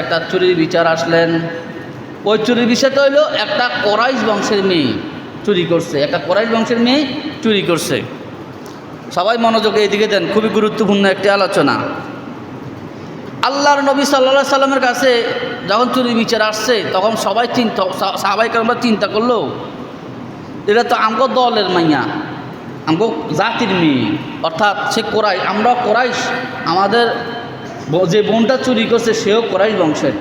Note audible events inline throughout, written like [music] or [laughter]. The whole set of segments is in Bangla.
একটা চুরির বিচার আসলেন। ওই চুরির বিষয়টা হইল একটা কোরাইশ বংশের মেয়ে চুরি করছে। একটা কোরাইশ বংশের মেয়ে চুরি করছে। সবাই মনোযোগ এইদিকে দেন, খুবই গুরুত্বপূর্ণ একটি আলোচনা। আল্লাহর নবী সাল্লা সাল্লামের কাছে যখন চুরি বিচার আসছে, তখন সবাই চিন্তা সবাইকে আমরা চিন্তা করল এটা তো আমগো দলের মাইয়া, আমগো জাতির মেয়ে। অর্থাৎ সে কোরাই আমরা কোরাইশ, আমাদের যে বোনটা চুরি করছে সেও কোরাইশ বংশের।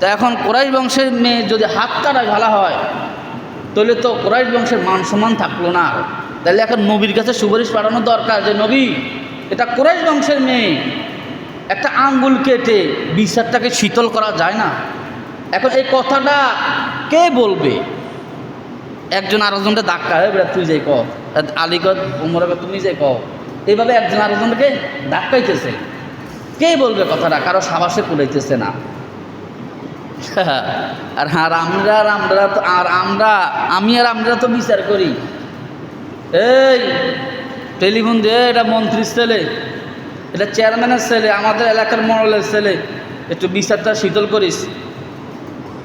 তা এখন কোরাইশ বংশের মেয়ে যদি হাত কাটায় ভালো হয়, তাহলে তো কোরাইশ বংশের মান সম্মান থাকল না তাহলে এখন নবীর কাছে সুপারিশ পাঠানো দরকার যে, নবী, এটা কোরাইশ বংশের মেয়ে। একটা আঙ্গুল কেটে বিচারটাকে শীতল করা যায় না। এখন এই কথাটা কে বলবে? একজন আরেকজনকে ধাক্কা হয়ে তুই যাই কও। আলী উমর তুমি যাই কও। এইভাবে একজন আরেকজনকে ধাক্কাইতেছে। কে বলবে কথাটা? কারও সাবাসে কুলাইতেছে না। [laughs] আর আর আমরা আর আমরা তো আর আমরা আমি আর আমরা তো বিচার করি। এই টেলিফোন দিয়ে এটা মন্ত্রীর ছেলে। এটা চেয়ারম্যানের ছেলে আমাদের এলাকার মরলের ছেলে। একটু বিচারটা শীতল করিস।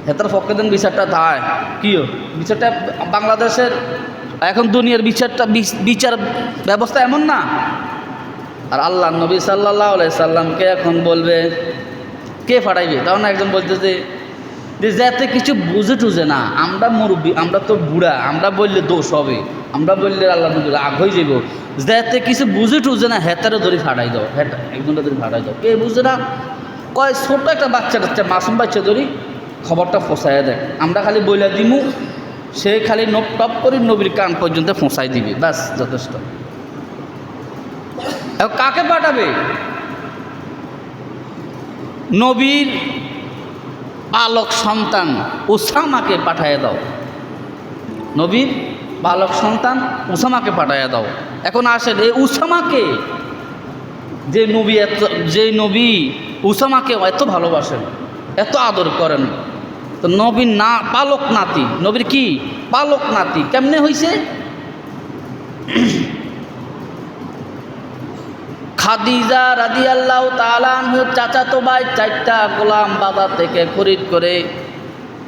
হেতার পক্ষে দেন বিচারটা দায়। কিও বিচারটা বাংলাদেশের এখন দুনিয়ার বিচারটা বিচার ব্যবস্থা এমন না। আর আল্লাহ নবী সাল্লাহ সাল্লামকে এখন বলবে, কে ফাটাইবে? তখন একজন বলতেছে, যে যাতে কিছু বুঝে টুঝে না, আমরা মুরব্বী, আমরা তো বুড়া, আমরা বললে দোষ হবে, আমরা বললে আল্লাহ নবী আগ হয়ে যাব যাতে কিছু বুঝে টুঝে না, হেতারে ধরে ফাটাই দাও হেটা একজনটা ধরে ফাটাই দাও। কে বুঝে না, কয় ছোট একটা বাচ্চা টাচ্চা মাসুম বাচ্চা ধরি, খবরটা ফসাইয়া দেয়। আমরা খালি বইলা দিমু, সে খালি নপ টপ করে নবীর কান পর্যন্ত ফসাই দিবি, ব্যাস, যথেষ্ট। কাকে পাঠাবে? নবীর বালক সন্তান উসামাকে পাঠাইয়া দাও। নবীর বালক সন্তান উসামাকে পাঠাইয়া দাও। এখন আসেন, এই উসামাকে, যে নবী এত, যে নবী উসামাকে এত ভালোবাসেন, এত আদর করেন, তো নবীর না, পালক নাতি, নবীর কি? পালক নাতি, কেমনে হয়েছে খাদিজা রাদি আল্লাহ তালানহু চাচাতো ভাই চারটা গোলাম বাজার থেকে খরিদ করে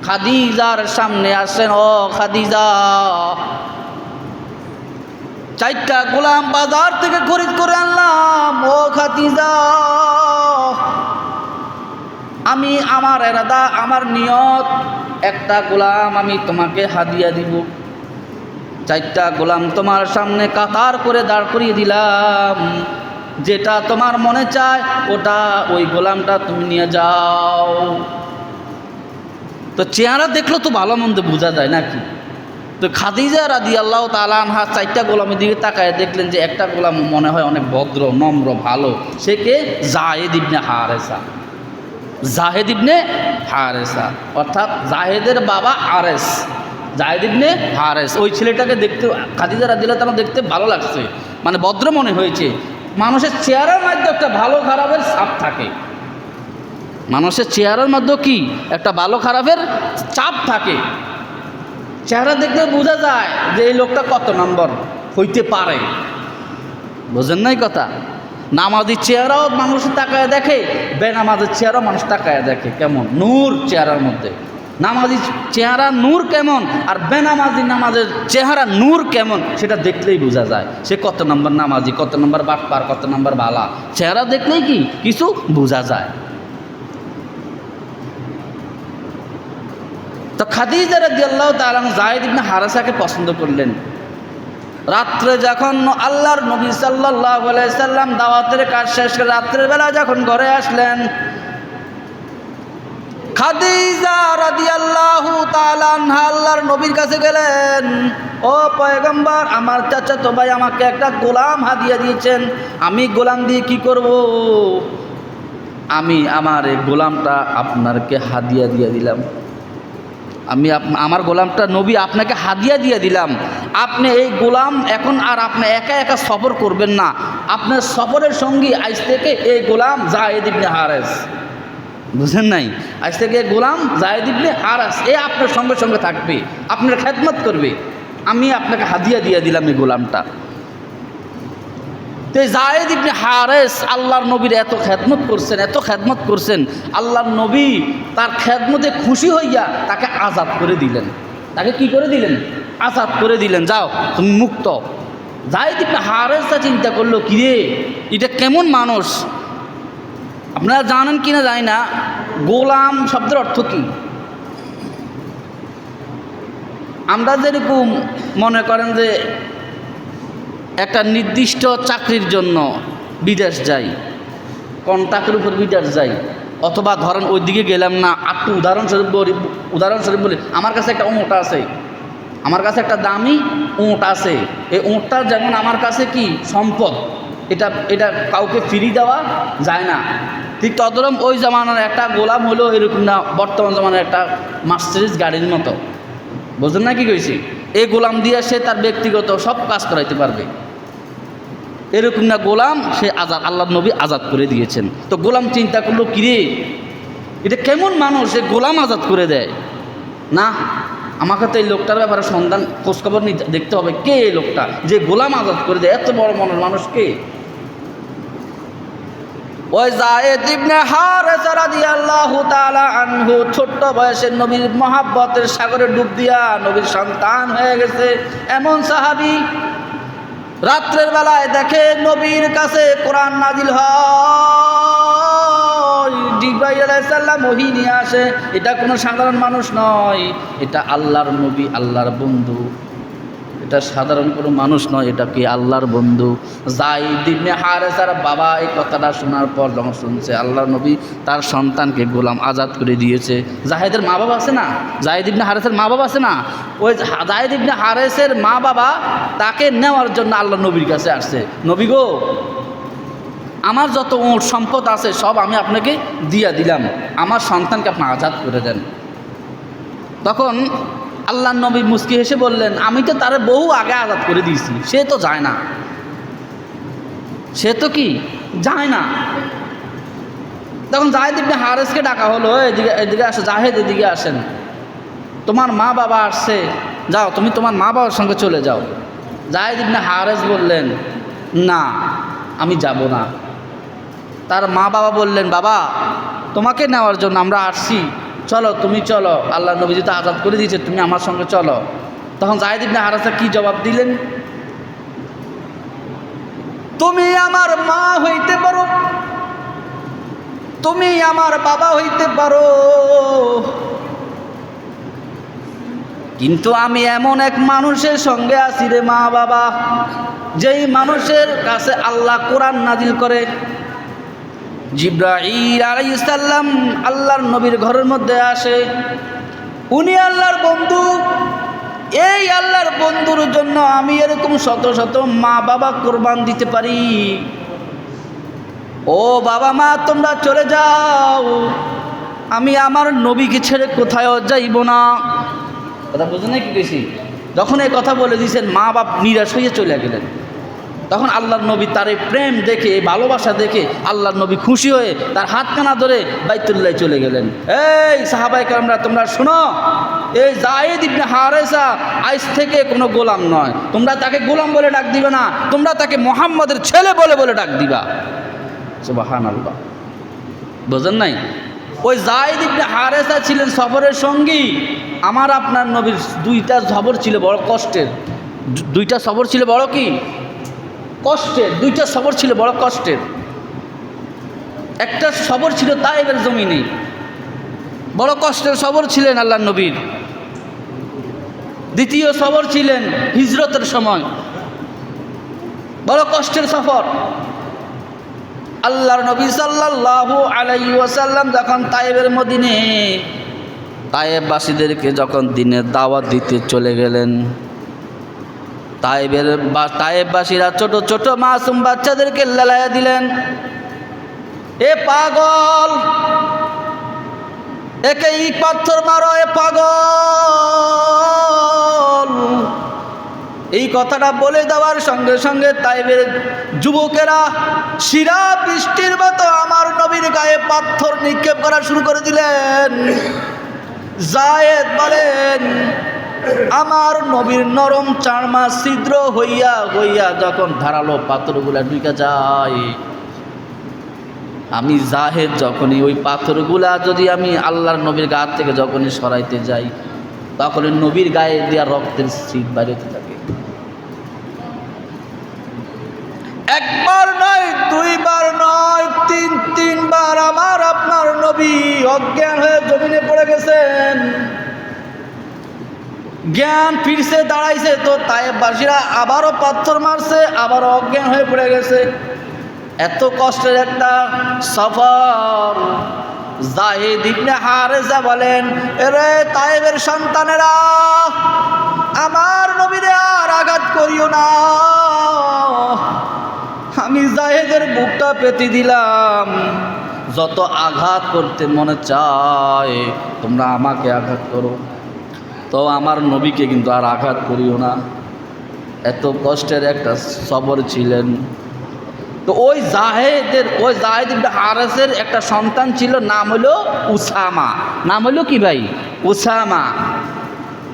খাদিজার সামনে আসেন, ও খাদিজা, চারটা গোলাম বাজার থেকে খরিদ করে আনলাম, ও খাদিজা, আমি আমার এরাদা, আমার নিয়ত, একটা গোলাম আমি তোমাকে হাদিয়া দিব। চারটা গোলাম তোমার সামনে কাতার করে দাঁড় করিয়ে দিলাম। যেটা তোমার মনে চায়, ওটা ওই গোলামটা তুমি নিয়ে যাও। তো চেহারা দেখল তো ভালো মন্দ বোঝা যায় নাকি? তো খাদিজা রাদি আল্লাহ তালানহা চারটা গোলামের দিকে তাকায় দেখলেন যে একটা গোলাম মনে হয় অনেক ভদ্র, নম্র, ভালো। সে কে? জাহেদ ইবনে হারেসা। জাহেদ ইবনে হারেসা। অর্থাৎ জাহেদের বাবা আরেস। জাহেদ ইবনে হারেস। ওই ছেলেটাকে দেখতে, খাদিজা রাদিল্লাহ তালা দেখতে ভালো লাগছে। মানে ভদ্র মনে হয়েছে। মানুষের চেহারার মধ্যে একটা ভালো খারাপের চাপ থাকে। মানুষের চেহারার মধ্যে কি? একটা ভালো খারাপের চাপ থাকে। চেহারা দেখলে বোঝা যায় যে এই লোকটা কত নম্বর হইতে পারে। বোঝেন নাই কথা? নামাজির চেহারাও মানুষ তাকায় দেখে, বেনামাজের চেহারাও মানুষ তাকায় দেখে। কেমন? নূর চেহারার মধ্যে। নামাজি চেহারা নূর কেমন আর বেনামাজি নামাজের চেহারা নূর কেমন সেটা দেখলেই বোঝা যায়। সে কত নম্বর নামাজি, কত নম্বর বাটপার কত নম্বর বালা। চেহারা দেখলেই কি? কিছু বোঝা যায়। তো খাদিজা রাদিয়াল্লাহু তাআলা জায়েদ ইবনে হারাসাকে পছন্দ করলেন। রাত্রে যখন আল্লাহর নবী আলাইহি সাল্লাম দাওয়াতের কাজ শেষ করে রাত্রের বেলা যখন ঘরে আসলেন খাদিজা রাদিয়াল্লাহু তাআলা আল্লাহর নবীর কাছে গেলেন। ও পয়গম্বর, আমার চাচা তো ভাই আমাকে একটা গোলাম হাদিয়া দিয়েছেন। আমি গোলাম দিয়ে কি করব? আমি আমার এই গোলামটা আপনারকে হাদিয়া দিয়ে দিলাম। আমি আমার গোলামটা নবী আপনাকে হাদিয়া দিয়ে দিলাম। আপনি এই গোলাম এখন আর আপনি একা একা সফর করবেন না। আপনার সফরের সঙ্গী আজ থেকে এই গোলাম জাহেদ ইবনে হারেস। বুঝেন নাই? আজ থেকে গোলাম জাহেদ ইবনে হারাস, এ আপনার সঙ্গে সঙ্গে থাকবে, আপনার খেদমত করবে। আমি আপনাকে হাদিয়া দিয়ে দিলাম এই গোলামটা। তো জায়েদ ইবনে হারেস আল্লাহর নবীর এত খেদমত করছেন, এত খেদমত করছেন, আল্লাহর নবী তার খেদমতে খুশি হইয়া তাকে আজাদ করে দিলেন। তাকে কি করে দিলেন? আজাদ করে দিলেন। যাও, তুমি মুক্ত। জায়েদ ইবনে হারেসটা চিন্তা করল, কিরে, এটা কেমন মানুষ? আপনারা জানেন কি না জানি না, গোলাম শব্দের অর্থ কী? আমরা যেরকম মনে করেন যে একটা নির্দিষ্ট চাকরির জন্য বিদেশ যাই, কন্ট্রাক্টের উপর বিদেশ যাই, অথবা ধরেন ওই দিকে গেলাম না একটু উদাহরণস্বরূপ বলি উদাহরণস্বরূপ বলি, আমার কাছে একটা ওঁট আছে, আমার কাছে একটা দামি ওঁট আছে, এই ওঁটটা যেমন আমার কাছে কি? সম্পদ। এটা এটা কাউকে ফিরি দেওয়া যায় না। ঠিক তদরম ওই জামানার একটা গোলাম হলো এরকম না, বর্তমান জামানার একটা মার্সিডিজ গাড়ির মতো। বুঝলেন না কি কইছি? এই গোলাম দিয়ে সে তার ব্যক্তিগত সব কাজ করাইতে পারবে। এরকম না গোলাম, সে আজাদ আল্লাহ নবী আজাদ করে দিয়েছেন। তো গোলাম চিন্তা করল, কিরে, এটা কেমন মানুষ সে গোলাম আজাদ করে দেয়? না আমাকে তো এই লোকটার ব্যাপারে সন্ধান, খোঁজখবর দেখতে হবে কে এই লোকটা? যে গোলাম আজাদ করে দেয়, এত বড় মনের মানুষ কে? ওই জায়েদ ছোট্ট বয়সে নবীর মহাব্বতের সাগরে ডুব দিয়া নবীর সন্তান হয়ে গেছে। এমন সাহাবী রাত্রের বেলায় দেখে নবীর কাছে কোরআন নাজিল হয়। জিব্রাইল আলাইহিস সালাম ওহী নিয়ে আসে, এটা কোনো সাধারণ মানুষ নয়। এটা আল্লাহর নবী, আল্লাহর বন্ধু। এটা সাধারণ কোনো মানুষ নয়, এটা কি আল্লাহর বন্ধু? জাইদ ইবনে হারেসার বাবা এই কথাটা শোনার পর যখন শুনছে, আল্লাহর নবী তার সন্তানকে গোলাম আজাদ করে দিয়েছে। জাহেদের মা বাবা আছে না? জাহিদ ইবনে হারেসের মা বাবা আছে না? ওই জাহিদ ইবনে হারেসের মা বাবা তাকে নেওয়ার জন্য আল্লাহ নবীর কাছে আসছে। নবী গো আমার যত ওঁট সম্পদ আছে, সব আমি আপনাকে দিয়া দিলাম। আমার সন্তানকে আপনি আজাদ করে দেন। তখন আল্লাহ নবী মুস্কি হেসে বললেন, আমি তো তারে বহু আগে আজাদ করে দিয়েছি, সে তো যায় না। সে তো কি? যায় না। তখন জাহেদ ইবনে হারেসকে ডাকা হলো এদিকে এদিকে আসে, জাহেদ এদিকে আসেন। তোমার মা বাবা আসছে, যাও, তুমি তোমার মা বাবার সঙ্গে চলে যাও। জাহেদ ইবনে হারেস বললেন, না, আমি যাব না। তার মা বাবা বললেন, বাবা, তোমাকে নেওয়ার জন্য আমরা আসছি। চলো, তুমি চলো। আল্লাহ নবী তো আজাদ করে দিয়েছে, তুমি আমার সঙ্গে চলো। তখন জাহিদ ইবনে হারাসা কি জবাব দিলেন? তুমি আমার মা হইতে পারো। তুমি আমার বাবা হইতে পারো। কিন্তু আমি এমন এক মানুষের সঙ্গে আছি রে মা বাবা, যেই মানুষের কাছে আল্লাহ কোরআন নাজিল করে। জিব্রাইল আলাইসাল্লাম আল্লাহর নবীর ঘরের মধ্যে আসে। উনি আল্লাহর বন্ধু। এই আল্লাহর বন্ধুর জন্য আমি এরকম শত শত মা বাবা কোরবান দিতে পারি। ও বাবা মা, তোমরা চলে যাও। আমি আমার নবীকে ছেড়ে কোথাও যাইব না। কথা বুঝে না কি বেশি যখন এই কথা বলে দিয়েছেন মা বাপ নিরাশ হয়ে চলে গেলেন। তখন আল্লাহর নবী তার এই প্রেম দেখে, ভালোবাসা দেখে আল্লাহর নবী খুশি হয়ে তার হাত কানা ধরে বাইতুল্লাহ চলে গেলেন। এই সাহাবাই কামরা তোমরা শোনো, এই জায়েদ ইবনে হারেসা আইস থেকে কোনো গোলাম নয়। তোমরা তাকে গোলাম বলে ডাক দিবে না, তোমরা তাকে মোহাম্মদের ছেলে বলে বলে ডাক দিবা। সুবাহান আল্লাহ বোঝেন নাই? ওই জায়েদ ইবনে হারেসা ছিলেন সফরের সঙ্গী। আমার আপনার নবীর দুইটা সফর ছিল বড় কষ্টের। দুইটা সফর ছিল বড় কি? কষ্টের, দুইটা সবর ছিল বড় কষ্টের। একটা সবর ছিল তাইবের জমিনে বড় কষ্টের সবর ছিলেন আল্লাহ নবীর। দ্বিতীয় সবর ছিলেন হিজরতের সময়। বড় কষ্টের সফর। আল্লাহর নবী সাল্লাল্লাহু আলাইহি ওয়াসাল্লাম যখন তাইবের মদিনে তায়েববাসীদেরকে যখন দিনের দাওয়াত দিতে চলে গেলেন তাইবের বা তাইববাসীরা ছোট ছোট মাসুম বাচ্চাদেরকে লেলাইয়া দিলেন। এ পাগল! একে ইট পাথর মারো, এ পাগল! এই কথাটা বলে দেওয়ার সঙ্গে সঙ্গে তাইবের যুবকেরা শিরা বৃষ্টির মতো আমার নবীর গায়ে পাথর নিক্ষেপ করা শুরু করে দিলেন। জায়েদ বলেন আমার নবীর নরম চারমা ছিদ্র হইয়া হইয়া যখন ধারালো পাথরগুলা ঢুকে যায়, আমি জাহেদ যখনই ওই পাথরগুলা যদি আমি আল্লাহর নবীর গা থেকে যখনই সরাইতে যাই তখন নবীর গায়ে দেওয়া রক্তের শীত বাড়িতে থাকে। একবার নয়, দুইবার নয়, তিন, তিনবার আমার, আপনার নবী অজ্ঞান হয়ে জমিনে পড়ে গেছেন। জ্ঞান ফিরছে, দাঁড়াইছে, তো তাইবাসীরা আবারও পাথর মারছে, আবারও অজ্ঞান হয়ে পড়ে গেছে। এত কষ্টের একটা সফর। জাহিদ ইবনে হারেজা বলেন, এরে তায়েবের সন্তানেরা, আমার নবীরে আর আঘাত করিও না। আমি জাহেদের বুকটা পেতে দিলাম। যত আঘাত করতে মনে চায়, তোমরা আমাকে আঘাত করো। তো আমার নবীকে কিন্তু আর আঘাত করিও না। এত কষ্টের একটা সবর ছিলেন। তো ওই জাহেদের, ওই জাহেদ হারেসের একটা সন্তান ছিল, নাম হলো উসামা। নাম হলো কি ভাই? উসামা।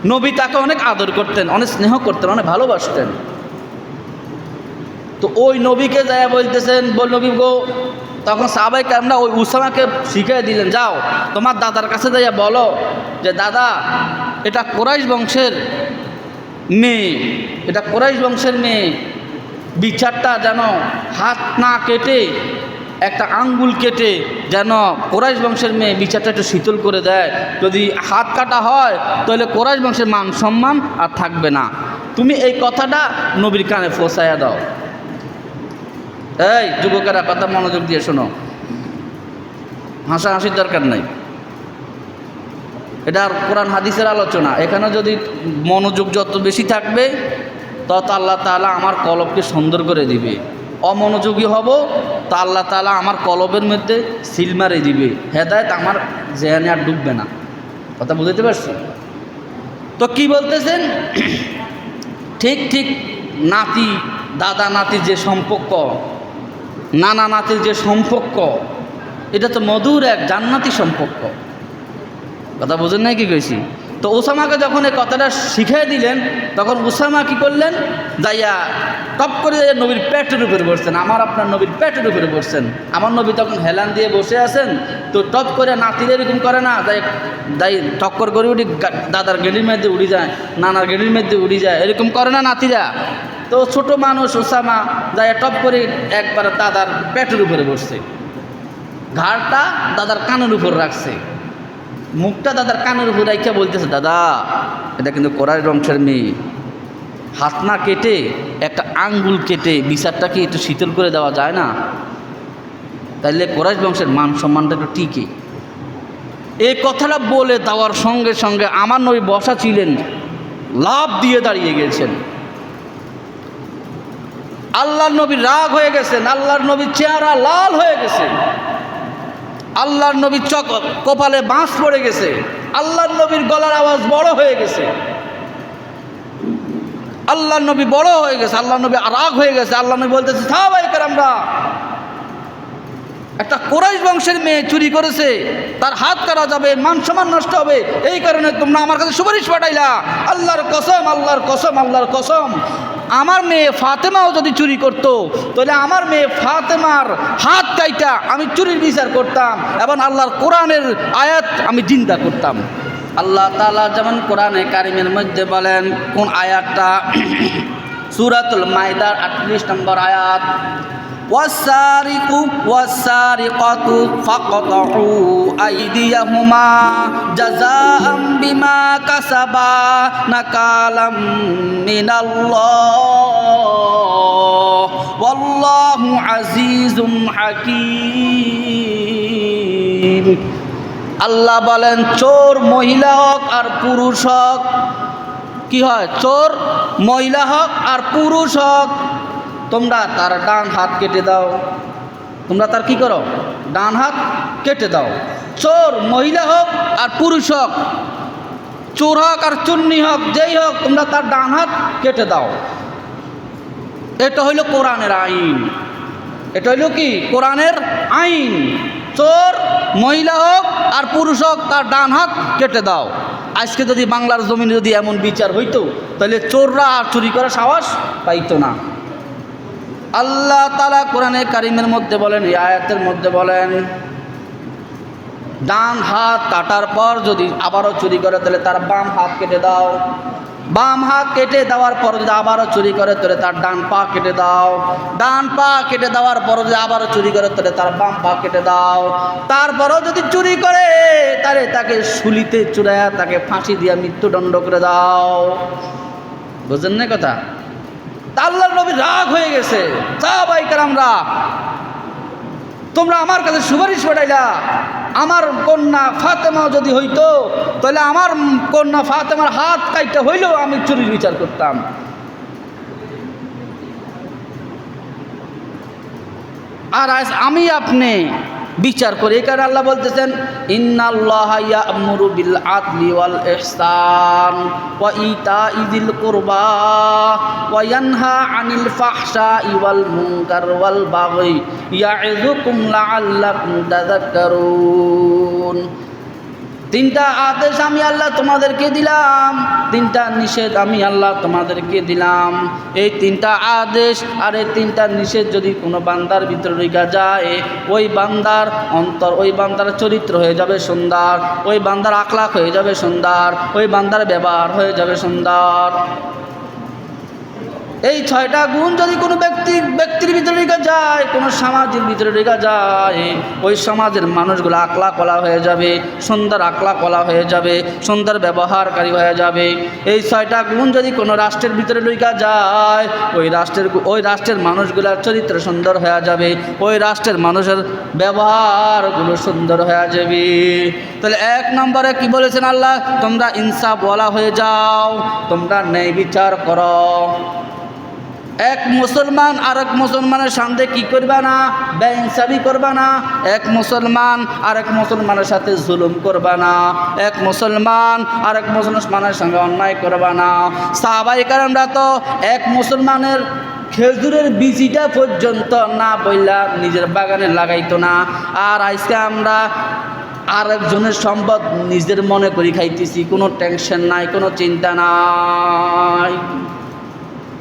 নবী তাকে অনেক আদর করতেন, অনেক স্নেহ করতেন, অনেক ভালোবাসতেন। তো ওই নবীকে যায় বলতেছেন, বল নবী গো, তখন সাবাই কামরা ওই উসামাকে শিখিয়ে দিলেন, যাও, তোমার দাদার কাছে যাইয়া বলো যে, দাদা এটা কোরাইশ বংশের মেয়ে, এটা কোরাইশ বংশের মেয়ে। বিচারটা যেন হাত না কেটে, একটা আঙ্গুল কেটে যেন কোরাইশ বংশের মেয়ে বিচারটা একটু শীতল করে দেয়। যদি হাত কাটা হয়, তাহলে কোরাইশ বংশের মান সম্মান আর থাকবে না। তুমি এই কথাটা নবীর কানে ফোসাইয়া দাও। এই, যুবকেরা, কথা মনোযোগ দিয়ে শোনো। হাসাহাসির দরকার নাই। এটা কোরআন হাদিসের আলোচনা। এখানে যদি মনোযোগ যত বেশি থাকবে, তত আল্লাহ তালা আমার কলবকে সুন্দর করে দিবে। অমনোযোগী হব, তা আল্লাহ তাআলা আমার কলবের মধ্যে সিল মারে দিবে। হেদায়ত আমার জেহানে আর ডুববে না। কথা বুঝতে পারছি? তো কি বলতেছেন? ঠিক ঠিক নাতি, দাদা নাতির যে সম্পর্ক, নানা নাতির যে সম্পর্ক, এটা তো মধুর এক জান্নাতি সম্পর্ক। কথা বোঝেন নাই কি কইছি? তো ওসামাকে যখন এই কথাটা শিখিয়ে দিলেন, তখন ওসামা কি করলেন? যাইয়া টপ করে যাইয়া নবীর পেটের উপরে বসছেন, আমার আপনার নবীর পেটের উপরে বসছেন। আমার নবী তখন হেলান দিয়ে বসে আছেন, তো টপ করে নাতির এরকম করে না, যাই যাই টক্কর করে উঠি দাদার গেড়ির মধ্যে উড়ি যায়, নানার গেড়ির মধ্যে উড়ি যায়, এরকম করে না নাতিরা। তো ছোট মানুষ ওসামা যাইয়া টপ করে একবার দাদার পেটের উপরে বসছে। ঘাড়টা দাদার কানের উপর রাখছে। মুখটা দাদার কানের উপর রাখা বলতেছে, দাদা, এটা কিন্তু কড়াই বংশের মেয়ে। হাত না কেটে, একটা আঙ্গুল কেটে বিচারটাকে একটু শীতল করে দেওয়া যায় না? তাইলে কোরাইশ বংশের মান সম্মানটা একটু টিকে। এই কথাটা বলে দেওয়ার সঙ্গে সঙ্গে আমার নবী বসা ছিলেন, লাভ দিয়ে দাঁড়িয়ে গেছেন। আল্লাহর নবী রাগ হয়ে গেছেন, আল্লাহর নবীর চেহারা লাল হয়ে গেছে আল্লাহর নবীর চক কপালে বাঁশ পড়ে গেছে। আল্লাহর নবীর গলার আওয়াজ বড় হয়ে গেছে। আল্লাহর নবী বড় হয়ে গেছে আল্লাহ নবী রাগ হয়ে গেছে। আল্লাহ নবী বলতেছে আমরা একটা কোরাইশ বংশের মেয়ে চুরি করেছে, তার হাত কাটা যাবে, মান সম্মান নষ্ট হবে, এই কারণে তোমরা আমার কাছে সুপারিশ পাঠাইলা। আল্লাহর কসম আল্লাহর কসম আল্লাহর কসম। আমার মেয়ে ফাতেমাও যদি চুরি করত, তাহলে আমার মেয়ে ফাতেমার হাত কাইটা আমি চুরির বিচার করতাম এবং আল্লাহর কোরআনের আয়াত আমি চিন্তা করতাম। আল্লাহ তালা যেমন কোরআনে কারিমের মধ্যে বলেন, কোন আয়াতটা [clears throat] সুরাতুল মাইদার আটত্রিশ নম্বর আয়াত والسارق والسارقة فاقطعوا أيديهما جزاء بما كسبا نكالا من الله والله عزيز حكيم আল্লাহ বলেন চোর মহিলা হোক আর পুরুষ হোক কি হয় চোর মহিলা হোক আর পুরুষ হোক তোমরা তার ডান হাত কেটে দাও। তোমরা তার কি করো? ডান হাত কেটে দাও। চোর, মহিলা হোক আর পুরুষ হোক, চোর হোক আর চুন্নি হোক, যেই হোক, তোমরা তার ডান হাত কেটে দাও। এটা হইল কোরআনের আইন। এটা হইল কি? কোরআনের আইন। চোর, মহিলা হোক আর পুরুষ হোক, তার ডান হাত কেটে দাও। আজকে যদি বাংলার জমিনে যদি এমন বিচার হইতো, তাহলে চোররা আর চুরি করার সাহস পাইতো না। আল্লাহ তালা কোরআনে কারিমের মধ্যে বলেন আয়াতের মধ্যে বলেন, ডান হাত কাটার পর যদি আবারও চুরি করে, তাহলে তার বাম হাত কেটে দাও। বাম হাত কেটে দেওয়ার পর যদি আবারও চুরি করে, তাহলে তার ডান পা কেটে দাও। ডান পা কেটে দেওয়ার পর যদি আবারও চুরি করে, তাহলে তার বাম পা কেটে দাও। তারপরও যদি চুরি করে, তাহলে তাকে শুলিতে চুরাইয়া, তাকে ফাঁসি দিয়া মৃত্যুদণ্ড করে দাও। বুঝলেন না কথা? তা আল্লাহর নবী রাগ হয়ে গেছে। যা বাইকার আমরা তোমরা আমার কাছে সুপারিশ পাঠাইলা, আমার কন্যা ফাতেমা যদি হইতো, তাহলে আমার কন্যা ফাতেমার হাত কাইটা হইলেও আমি চুরির বিচার করতাম। আর আজ আমি আপনি বিচার করে। এই কারণে আল্লাহ বলতেছেন, ইন্নাল্লাহ ইয়ামুরু বিল আদলি ওয়াল ইহসান ওয়া ইতাইযিল কুরবা ওয়া ইয়ানহা আনিল ফাহশাই ওয়াল মুনকার ওয়াল বাগই। ইয়াইযুকুম লাআল্লাকুম তাযাক্কারুন। তিনটা আদেশ আমি আল্লাহ তোমাদেরকে দিলাম। তিনটা নিষেধ আমি আল্লাহ তোমাদেরকে দিলাম। এই তিনটা আদেশ আর এই তিনটা নিষেধ যদি কোনো বান্দার ভিতরে রেখা যায়, ওই বান্দার অন্তর, ওই বান্দার চরিত্র হয়ে যাবে সুন্দর, ওই বান্দার আখলাখ হয়ে যাবে সুন্দর, ওই বান্দার ব্যবহার হয়ে যাবে সুন্দর। এই ছয়টা গুণ যদি কোনো ব্যক্তি, ব্যক্তির ভিতরে রেখা যায়, কোনো সমাজের ভিতরে রেখা যায়, ওই সমাজের মানুষগুলো আকলা কলা হয়ে যাবে, সুন্দর আকলা কলা হয়ে যাবে, সুন্দর ব্যবহারকারী হয়ে যাবে। এই ছয়টা গুণ যদি কোনো রাষ্ট্রের ভিতরে রেখা যায়, ওই রাষ্ট্রের ওই রাষ্ট্রের মানুষগুলোর চরিত্র সুন্দর হয়ে যাবে, ওই রাষ্ট্রের মানুষের ব্যবহারগুলো সুন্দর হয়ে যাবে। তাহলে এক নম্বরে কি বলেছেন আল্লাহ? তোমরা ইনসাফ বলা হয়ে যাও, তোমরা ন্যায় বিচার করো। এক মুসলমান আর এক মুসলমানের সামনে কি করবা না? বেইনসাবি করবা না। এক মুসলমান আর এক মুসলমানের সাথে জুলুম করবা না। এক মুসলমান আর এক মুসলমানের সঙ্গে অন্যায় করবা না। সাহাবাই কারণরা তো এক মুসলমানের খেজুরের বিচিটা পর্যন্ত না বইলা নিজের বাগানে লাগাইতো না। আর আজকে আমরা আর একজনের সম্পদ নিজের মনে করি খাইতেছি। কোনো টেনশন নাই, কোনো চিন্তা নাই।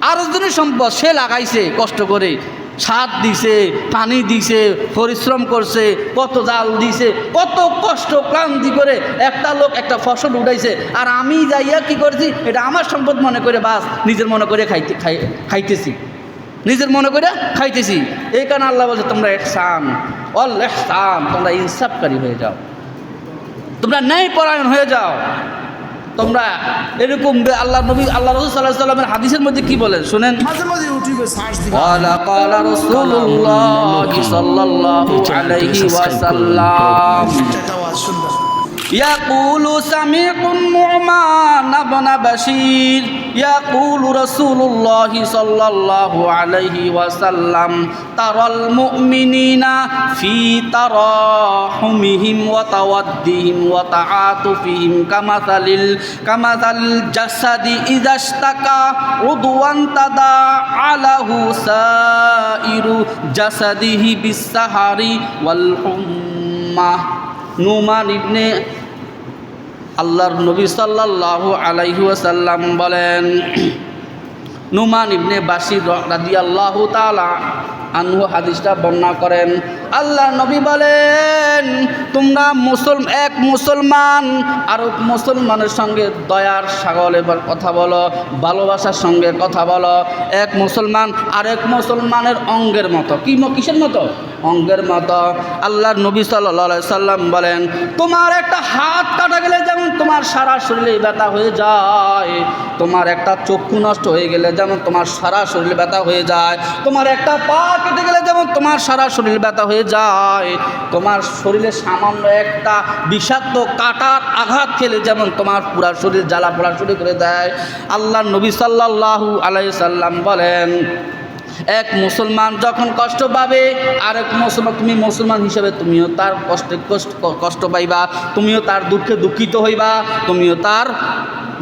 আরেকজনের সম্পদ সে লাগাইছে, কষ্ট করে। সার দিছে, পানি দিছে, পরিশ্রম করছে, কত জাল দিছে, কত কষ্ট, ক্লান্তি করে একটা লোক একটা ফসল উঠাইছে। আর আমি যাইয়া কি করছি, এটা আমার সম্পদ মনে করে বাস, নিজের মনে করে খাইতে, খাই, খাইতেছি। নিজের মনে করে খাইতেছি। এই কারণে আল্লাহ বলছে, তোমরা এহসান অল এহসান তোমরা ইনসাফকারী হয়ে যাও। তোমরা ন্যায় পরায়ণ হয়ে যাও। তোমরা এরকম আল্লাহ নবী আল্লাহ রসুল সাল্লাহ সাল্লামের হাদিসের মধ্যে কি বলেন শুনেন। মাঝে মাঝে ইউটিউবে يقول سميع نعمان بن بشير يقول رسول الله صلى الله عليه وسلم ترى المؤمنين في تراحمهم وتودهم وتعاطفهم كمثل كمثل الجسد إذا اشتكى عضوا تداعى له سائر جسده بالسهر والحمى نومان ابن আল্লাহর নবী সাল্লাল্লাহু আলাইহুয়াসাল্লাম বলেন নুমান ইবনে বাসির আল্লাহ তালা আনহু হাদিসটা বর্ণনা করেন। আল্লাহ নবী বলেন, তোমরা মুসল এক মুসলমান আর মুসলমানের সঙ্গে দয়ার সাগর এবার কথা বলো, ভালোবাসার সঙ্গে কথা বলো। এক মুসলমান আর এক মুসলমানের অঙ্গের মতো। কি কিসের মতো? অঙ্গের মতো। আল্লাহর নবী সাল্লা সাল্লাম বলেন, তোমার একটা হাত কাটা গেলে যেমন তোমার সারা শরীরে ব্যথা হয়ে যায়, তোমার একটা চক্ষু নষ্ট হয়ে গেলে যেমন তোমার সারা শরীরে ব্যথা হয়ে যায়, তোমার একটা পা কেটে গেলে যেমন তোমার সারা শরীর ব্যথা হয়ে যায়, তোমার শরীরে সামান্য একটা বিষাক্ত কাটার আঘাত খেলে যেমন তোমার পুরা শরীর জ্বালা পোড়া শুরু করে দেয়। আল্লাহ নবী সাল্লাহু আলাই সাল্লাম বলেন এক মুসলমান যখন কষ্ট পাবে, আরেক মুসলমান, তুমি মুসলমান হিসেবে তুমিও তার কষ্টে কষ্ট কষ্ট পাইবা, তুমিও তার দুঃখে দুঃখিত হইবা, তুমিও তার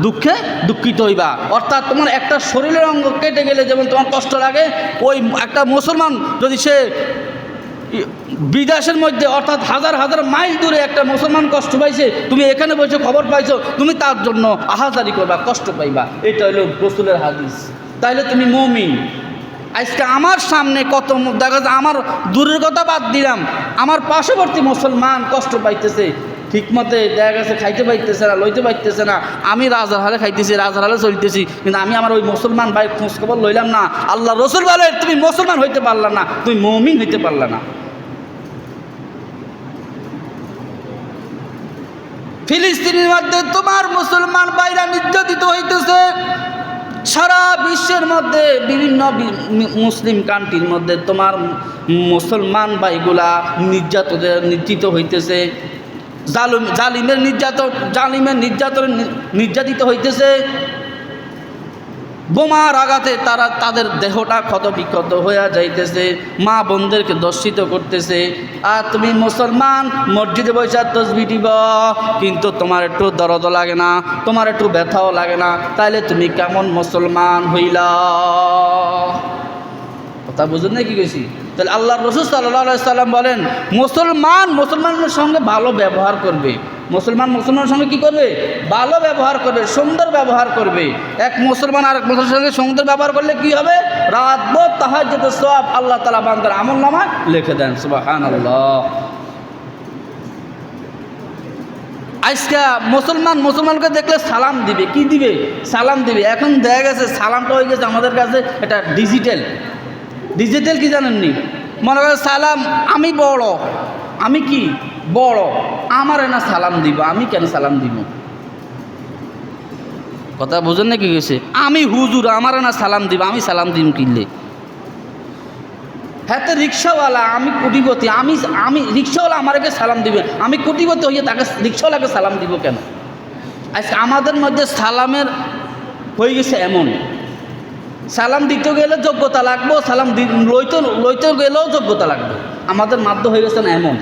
দুঃখে দুঃখিত হইবা। অর্থাৎ তোমার একটা শরীরের অঙ্গ কেটে গেলে যেমন তোমার কষ্ট লাগে, ওই একটা মুসলমান যদি সে বিদেশের মধ্যে, অর্থাৎ হাজার হাজার মাইল দূরে একটা মুসলমান কষ্ট পাইছে, তুমি এখানে বসে খবর পাইছো, তুমি তার জন্য আহাজারি করবা, কষ্ট পাইবা। এটা হলো রসুলের হাদিস। তাইলে তুমি মমিন। আজকে আমার সামনে কত দেখা আমার দূরের কথা বাদ দিলাম। আমার পার্শ্ববর্তী মুসলমান কষ্ট পাইতেছে ঠিক মতে দেখা গেছে খাইতে পাইতেছে না, লইতে পাইতেছে না। আমি রাজার হালে খাইতেছি, রাজার হালে চলতেছি, কিন্তু আমি আমার ওই মুসলমান ভাই খোঁজখবর লইলাম না। আল্লাহ রসুল বলে, তুমি মুসলমান হইতে পারলা না, তুমি মমিন হইতে পারলা না। ফিলিস্তিনের মধ্যে তোমার মুসলমান ভাইরা নির্যাতিত হইতেছে। সারা বিশ্বের মধ্যে বিভিন্ন মুসলিম কান্ট্রির মধ্যে তোমার মুসলমান ভাইগুলা নির্যাতিত নির্যাতিত হইতেছে। জালুম জালিমের নির্যাতন জালিমের নির্যাতন নির্যাতিত হইতেছে। বোমার আঘাতে তারা, তাদের দেহটা ক্ষত বিক্ষত হয়ে যাইতেছে, মা বোনদেরকে দর্শিত করতেছে। আর তুমি মুসলমান, মসজিদে বৈশা তসবি দিব কিন্তু তোমার একটু দরদ লাগে না, তোমার একটু ব্যথাও লাগে না, তাইলে তুমি কেমন মুসলমান হইলা? কথা বুঝুন না কি কইছি? তাহলে আল্লাহ রসুল সাল্লাহ সাল্লাম বলেন, মুসলমান মুসলমানের সঙ্গে ভালো ব্যবহার করবে। মুসলমান মুসলমানের সঙ্গে কি করবে? ভালো ব্যবহার করবে, সুন্দর ব্যবহার করবে। এক মুসলমান আর এক মুসলমানের সঙ্গে সুন্দর ব্যবহার করলে কি হবে? রাত বোধ তাহার যেতে সব আল্লাহ তালা বান্দার আমল নামায় লিখে দেন সুবাহান আল্লাহ আজকে মুসলমান মুসলমানকে দেখলে সালাম দিবে। কি দিবে? সালাম দিবে। এখন দেখা গেছে সালামটা হয়ে গেছে আমাদের কাছে এটা ডিজিটাল ডিজিটাল কি জানেননি? মনে করেন, সালাম, আমি বড়। আমি কি? বড়। আমার না সালাম দিব, আমি কেন সালাম দিব? কথা বুঝেন না কি গেছে আমি হুজুর, আমার না সালাম দিব, আমি সালাম দিব কিনলে? হ্যাঁ তো রিক্সাওয়ালা, আমি কোটিপতি, আমি আমি রিক্সাওয়ালা আমাকে সালাম দিবে, আমি কোটিপতি হইয়ে তাকে রিক্সাওয়ালাকে সালাম দিব কেন? আজকে আমাদের মধ্যে সালামের হয়ে গেছে এমন। সালাম দিতে গেলে যোগ্যতা লাগবো, সালাম লইতে লইতে গেলেও যোগ্যতা লাগবে। আমাদের মাধ্য হয়ে গেছে এমন?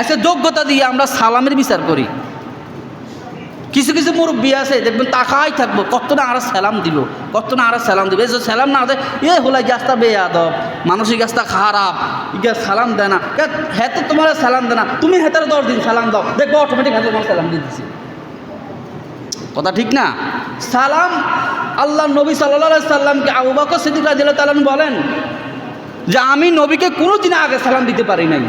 আচ্ছা যোগ্যতা দিয়ে আমরা সালামের বিচার করি। কিছু কিছু মুরব্বী আছে, দেখবেন তাকাই থাকব, কত না আর সালাম দিব কত না আর সালাম দিব যে সালাম না দেয়, এ হলাই গাছটা বেয়াদব, মানসিক গাছটা খারাপ ইগা সালাম দেয় না। হ্যাঁ তো তোমার সালাম দেয় না, তুমি হেতার দশ দিন সালাম দাও, দেখব অটোমেটিক হেতে তোমার সালাম দিয়ে দিচ্ছি কথা ঠিক না? সালাম আল্লাহ নবী সাল্লা সাল্লামকে আবু বকর সিদ্দিক তাআলা বলেন যে আমি নবীকে কোনো দিন আগে সালাম দিতে পারি নাই।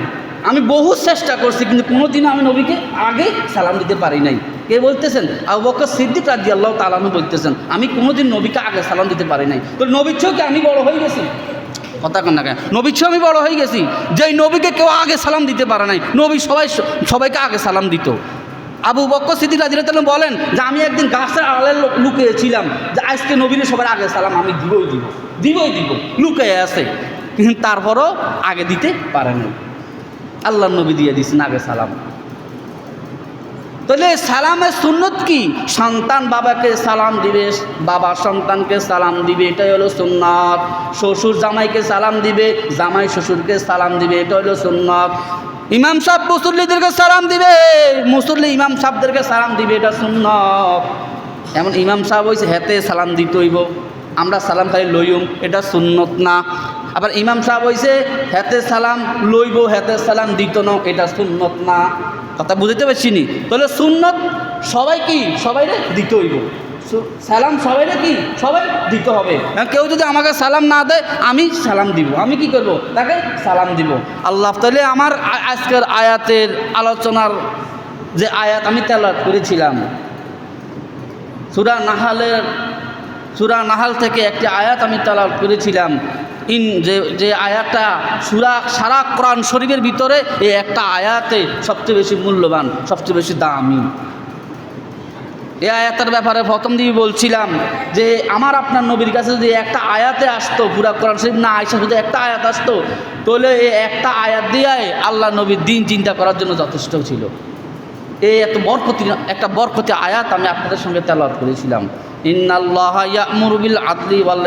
আমি বহু চেষ্টা করছি, কিন্তু কোনো দিন আমি নবীকে আগে সালাম দিতে পারি নাই। কে বলতেছেন? আবু বকর সিদ্দিক রাজি আল্লাহ তালানু বলতেছেন, আমি কোনো দিন নবীকে আগে সালাম দিতে পারি নাই। তো নবীর চোখে আমি বড় হয়ে গেছি? কথা কন কেন? নবীর চেয়েও আমি বড় হয়ে গেছি যেই নবীকে কেউ আগে সালাম দিতে পারে নাই। নবী সবাই সবাইকে আগে সালাম দিত। আবু বক্কর সিদ্দিক রাজিল বলেন যে আমি একদিন গাছের আড়ালে লুকিয়েছিলাম যে আজকে নবীর সবার আগে সালাম আমি দিবই দিব দিবই দিব, লুকিয়ে আছে। কিন্তু তারপরও আগে দিতে পারে নাই। আল্লাহ নবী দিয়ে দিচ্ছেন আগে সালাম। তাহলে সালামের সুন্নত কি? সন্তান বাবাকে সালাম দিবে বাবা সন্তানকে সালাম দিবে, এটাই হলো সুন্নত। শ্বশুর জামাইকে সালাম দিবে, জামাই শ্বশুরকে সালাম দিবে এটা হলো সুন্নত। ইমাম সাহেব মুসল্লিদেরকে সালাম দিবে। মুসল্লি ইমাম সাহেবদেরকে সালাম দিবে, এটা সুন্নত। এমন ইমাম সাহেব হয়েছে হেতে সালাম দিতে হইব। আমরা সালাম খালি লইম, এটা সুন্নত না। আবার ইমাম সাহেব হয়েছে হেতে সালাম লইব, হেতে সালাম দিত না, এটা সুন্নত না। কথা বুঝতে পারছি নি? তাহলে সুন্নত সবাই কি সবাই দিতে হইব। সালাম সবাই কি? সবাই দিতে হবে। কেউ যদি আমাকে সালাম না দেয়, আমি সালাম দিব। আমি কি করব? তাকে সালাম দিব। আল্লাহ তাহলে আমার আজকের আয়াতের আলোচনার যে আয়াত আমি তেলাত করেছিলাম, সুরা নাহালের, সুরা নাহাল থেকে একটি আয়াত আমি তালাল করেছিলাম। ইন যে যে আয়াতটা সুরা, সারা কোরআন শরীফের ভিতরে এই একটা আয়াতে সবচেয়ে বেশি মূল্যবান, সবচেয়ে বেশি দামি। এই আয়াতের ব্যাপারে প্রথম দিয়ে বলছিলাম যে আমার আপনার নবীর কাছে যদি একটা আয়াতে আসতো, পুরা কোরআন শরীফ না আয়সা শুধু একটা আয়াত আসতো, তাহলে এই একটা আয়াত দিয়ে আল্লাহ নবীর দিন চিন্তা করার জন্য যথেষ্ট ছিল। এই এত বরকতি, একটা বরকতি আয়াত আমি আপনাদের সঙ্গে তেলাওয়াত করেছিলাম।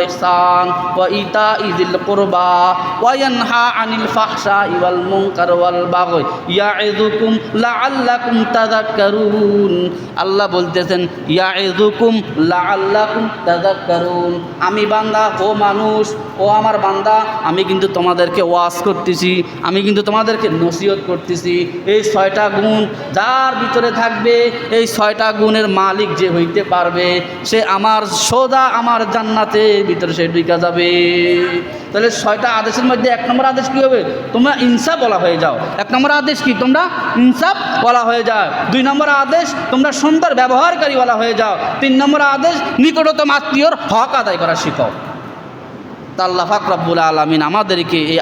ইহসান ওয়া ইতা'i যিল কুরবা ওয়া ইয়ানহা আনিল ফাহশাই ওয়াল মুনকার ওয়াল বাগয় ইয়া'iযুকুম লাআল্লাকুম তাযাক্কারুন। আল্লাহ বলতেছেন ইয়া'iযুকুম লাআল্লাকুম তাযাক্কারুন। আমি বান্দা, ও মানুষ, ও আমার বান্দা, আমি কিন্তু তোমাদেরকে ওয়াজ করতেছি, আমি কিন্তু তোমাদেরকে নসিহত করতেছি। এই ছয়টা গুণ যার ভিতরে থাকবে, এই ছয়টা গুণের মালিক যে হইতে পারবে, সে আমার সোজা আমার জান্নাতে, ভিতরে সে ঢুকা যাবে। তাহলে ছয়টা আদেশের মধ্যে এক নম্বর আদেশ কী হবে? তোমরা ইনসাফ বলা হয়ে যাও। এক নম্বর আদেশ কি? তোমরা ইনসাফ বলা হয়ে যাও। দুই নম্বর আদেশ, তোমরা সুন্দর ব্যবহারকারী বলা হয়ে যাও। তিন নম্বর আদেশ, নিকটতম আত্মীয়র হক আদায় করা শিখাও তা আল্লাহ ফাকরাবুল আলমিন আমাদেরকে এই